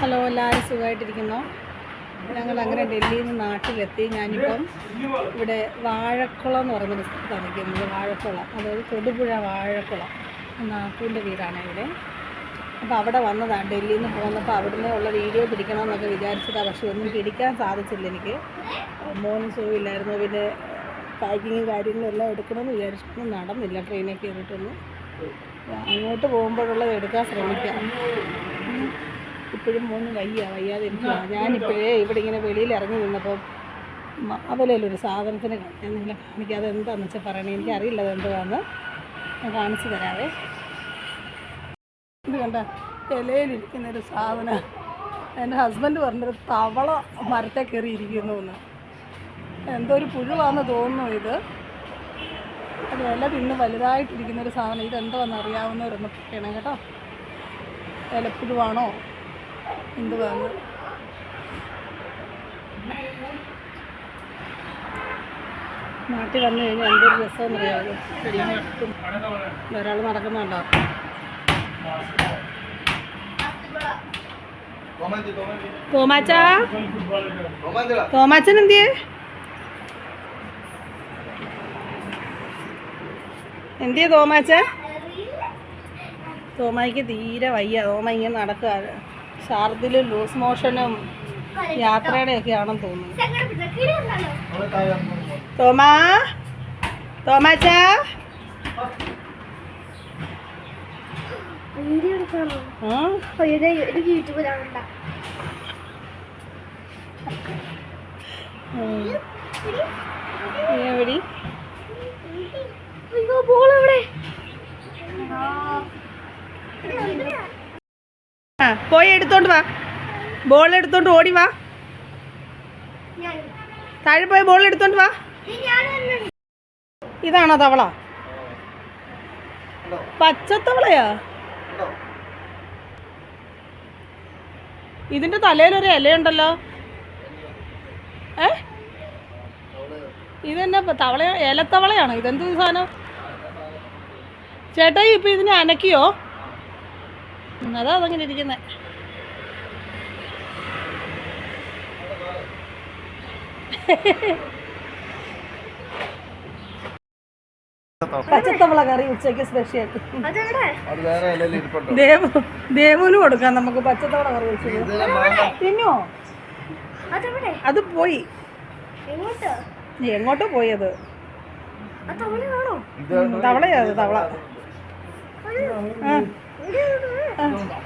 Hello എല്ലാവരും സുഖമായിട്ടിരിക്കുന്നു? ഞങ്ങൾ അങ്ങനെ ഡൽഹിയിൽ നിന്ന് നാട്ടിലെത്തി. ഞാനിപ്പം ഇവിടെ വാഴക്കുളം എന്ന് പറയുന്നൊരു സ്ഥലത്താണ് നിൽക്കുന്നത്. വാഴക്കുളം. അതായത് തൊടുപുഴ വാഴക്കുളം നാത്തൂന്റെ വീടാണ് ഇവിടെ. അപ്പോൾ അവിടെ വന്നതാണ്. ഡൽഹിയിൽ നിന്ന് പോകുന്നപ്പോൾ അവിടുന്ന് ഉള്ള വീഡിയോ പിടിക്കണമെന്നൊക്കെ വിചാരിച്ചതാണ്. പക്ഷേ ഒന്നും പിടിക്കാൻ സാധിച്ചില്ല എനിക്ക്. മോനും സുഖമില്ലായിരുന്നു പിന്നെ പാക്കിങ്ങും കാര്യങ്ങളും എല്ലാം എടുക്കണമെന്ന് വിചാരിച്ചിട്ടൊന്നും നടന്നില്ല. ട്രെയിനിൽ കയറിയിട്ടൊന്നും. അങ്ങോട്ട് പോകുമ്പോഴുള്ളത് എടുക്കാൻ ശ്രമിക്കാം. ഇപ്പോഴും മൂന്ന് വയ്യ വയ്യാതെ ഞാനിപ്പോഴേ ഇവിടെ ഇങ്ങനെ വെളിയിൽ ഇറങ്ങി നിന്നപ്പോൾ അവലൊരു സാധനത്തിന് ഞാൻ നിങ്ങളെ കാണിക്കാതെ എന്താണെന്ന് വെച്ചാൽ പറയണേ? എനിക്കറിയില്ല അത് എന്തുവാന്ന്. ഞാൻ കാണിച്ചു തരാവേ. ഇത് കണ്ട ഇലയിലിരിക്കുന്നൊരു സാധനം. എന്റെ ഹസ്ബൻഡ് പറഞ്ഞൊരു തവള മരത്തെ കയറി ഇരിക്കുന്നു എന്ന് എന്തോ ഒരു പുഴുവാണെന്ന് തോന്നുന്നു ഇത്. അത് ഇല തിന്ന് വലുതായിട്ടിരിക്കുന്നൊരു സാധനം. ഇതെന്തോന്ന് അറിയാവുന്നവരൊന്ന് പറയണം കേട്ടോ. ഇലപ്പുഴുവാണോ? എന്തുവാന്ന് നാട്ടിൽ വന്നു കഴിഞ്ഞാൽ എന്തൊരു രസമെന്ന് അറിയാമല്ലോ ഒരാൾ നടക്കുന്നുണ്ടോ? തോമാച്ച? തോമാച്ചൻ എന്തിയേ? തോമാച്ച? തോമായിക്ക് തീരെ വയ്യ. തോമ ഇങ്ങനെ നടക്കുക ഛർദിലും ലൂസ് മോഷനും യാത്രയുടെ ഒക്കെ ആണെന്ന് തോന്നുന്നു. തോമാ? തോമാച്ച? എവിടി അയ്യോ ബോൾ എവിടെ ആ പോയി എടുത്തോണ്ട് വാ. ബോൾ എടുത്തോണ്ട് ഓടി വാ. താഴെ പോയി ബോൾ എടുത്തോണ്ട് വാ. ഇതാണോ തവള? പച്ചത്തവളയാ? ഇതിന്റെ തലയിലൊരു ഇലയുണ്ടല്ലോ. ഏ? ഇതെന്നെ തവള ഇലത്തവളയാണോ ഇതെന്ത് സാധനം? ചേട്ടായി ഇപ്പൊ ഇതിനെ അനക്കിയോ? അതാ അതങ്ങനെ ഇരിക്കുന്നേ. പച്ചത്തവള കറി ഉച്ചയ്ക്ക് സ്പെഷ്യൽ ദേവു ദേവുന് കൊടുക്കാം നമുക്ക് പച്ചത്തവള കറി വെച്ചത് തിന്നോ? അത് പോയി. എങ്ങോട്ട്? പോയി അത് തവണ വേണോ ഉം, തവളയാ അത് തവള.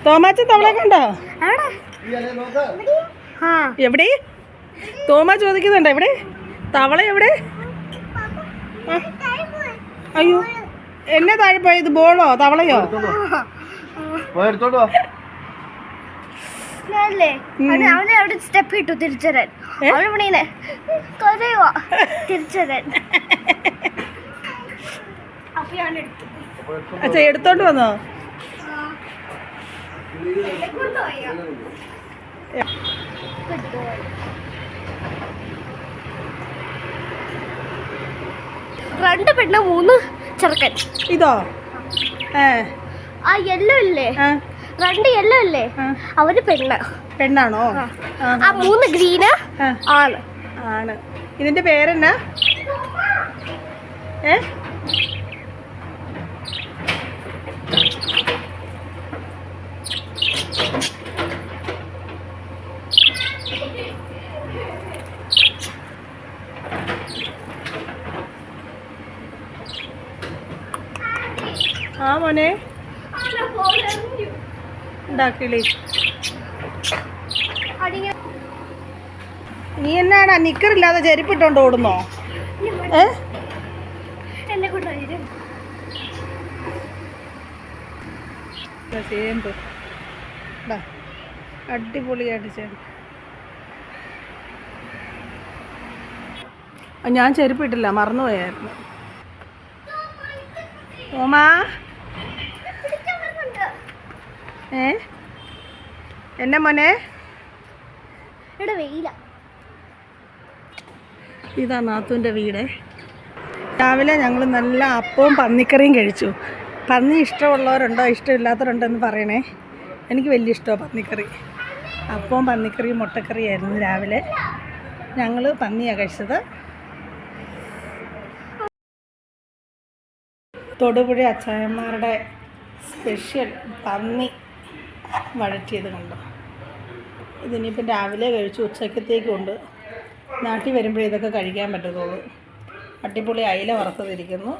തോമാച്ച തവള കണ്ടോ എവിടെ? തോമ ചോദിക്കുന്നുണ്ട് എവിടെ? തവള എവിടെ. അയ്യോ എന്നെ താഴെ പോയത് ബോളോ തവളയോ? അവനെ സ്റ്റെപ്പ് ഇട്ടു എടുത്തു. അച്ഛാ എടുത്തോണ്ട് വന്നോ? രണ്ട് പെണ്ണ് മൂന്ന് ചെറുക്കൻ. ഇതോ? ആ യെല്ലോ ഇല്ലേ രണ്ട് യെല്ലോ ഇല്ലേ അവർ പെണ്ണ്. പെണ്ണാണോ? ആ. മൂന്ന് ഗ്രീന് ആണ്. ആണ്. ഇതിന്റെ പേരെന്നാ? ഏ? ആ മോനെ. അടിങ്ങനെ നീ എന്നാടാ നിക്കറില്ലാതെ ചെരുപ്പിട്ടോണ്ട് ഓടുന്നോ? ഏ? ചേമ്പ്. അടിപൊളിയായിട്ട് ചേമ്പ്. ഞാൻ ചെരുപ്പിട്ടില്ല മറന്നുപോയായിരുന്നു. ഓമാ. ഏ? എന്നെ മോനെ? ഇവിടെ വെയില. ഇതാ നാത്തൂന്റെ വീട്. രാവിലെ ഞങ്ങൾ നല്ല അപ്പവും പന്നിക്കറിയും കഴിച്ചു. പന്നി ഇഷ്ടമുള്ളവരുണ്ടോ ഇഷ്ടമില്ലാത്തവരുണ്ടോ എന്ന് പറയണേ. എനിക്ക് വലിയ ഇഷ്ടമാണ് പന്നിക്കറി. അപ്പവും പന്നിക്കറിയും മുട്ടക്കറിയായിരുന്നു രാവിലെ. ഞങ്ങൾ പന്നിയാണ് കഴിച്ചത്. തൊടുപുഴ അച്ചായന്മാരുടെ സ്പെഷ്യൽ പന്നി. വഴറ്റിയത് കണ്ടു. ഇതിനിപ്പം രാവിലെ കഴിച്ചു ഉച്ചക്കത്തേക്കുണ്ട്. നാട്ടിൽ വരുമ്പോഴേ ഇതൊക്കെ കഴിക്കാൻ പറ്റത്തുള്ളൂ. അടിപൊളി അയില വറുത്തതിരിക്കുന്നു.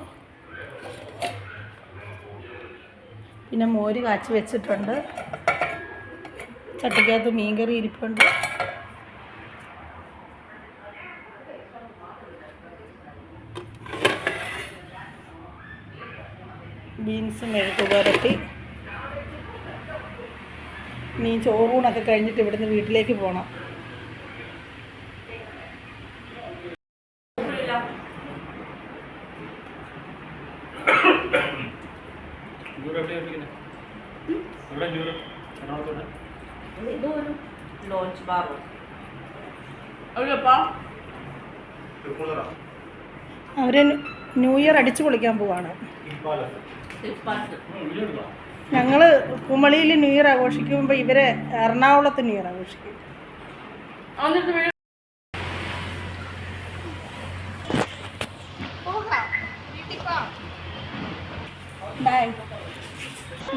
പിന്നെ മോര് കാച്ചി വെച്ചിട്ടുണ്ട്. ചട്ടിക്കകത്ത് മീൻകറി ഇരിപ്പുണ്ട്. ബീൻസ് മെഴുക്ക് പുരട്ടി നീ ചോറൂണൊക്കെ കഴിഞ്ഞിട്ട് ഇവിടുന്ന് വീട്ടിലേക്ക് പോകണം ലോഞ്ച് ബാറോ അവർ ന്യൂ ഇയർ അടിച്ചു പൊളിക്കാൻ പോവാണ്. ഞങ്ങൾ കുമളിയിൽ ന്യൂ ഇയർ ആഘോഷിക്കുമ്പോൾ ഇവർ എറണാകുളത്ത് ന്യൂ ഇയർ ആഘോഷിക്കും.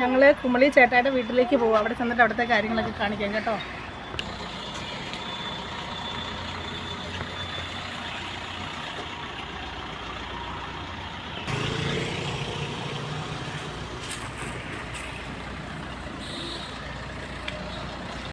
ഞങ്ങൾ കുമളി ചേട്ടായുടെ വീട്ടിലേക്ക് പോകും അവിടെ ചെന്നിട്ട് അവിടുത്തെ കാര്യങ്ങളൊക്കെ കാണിക്കാം കേട്ടോ.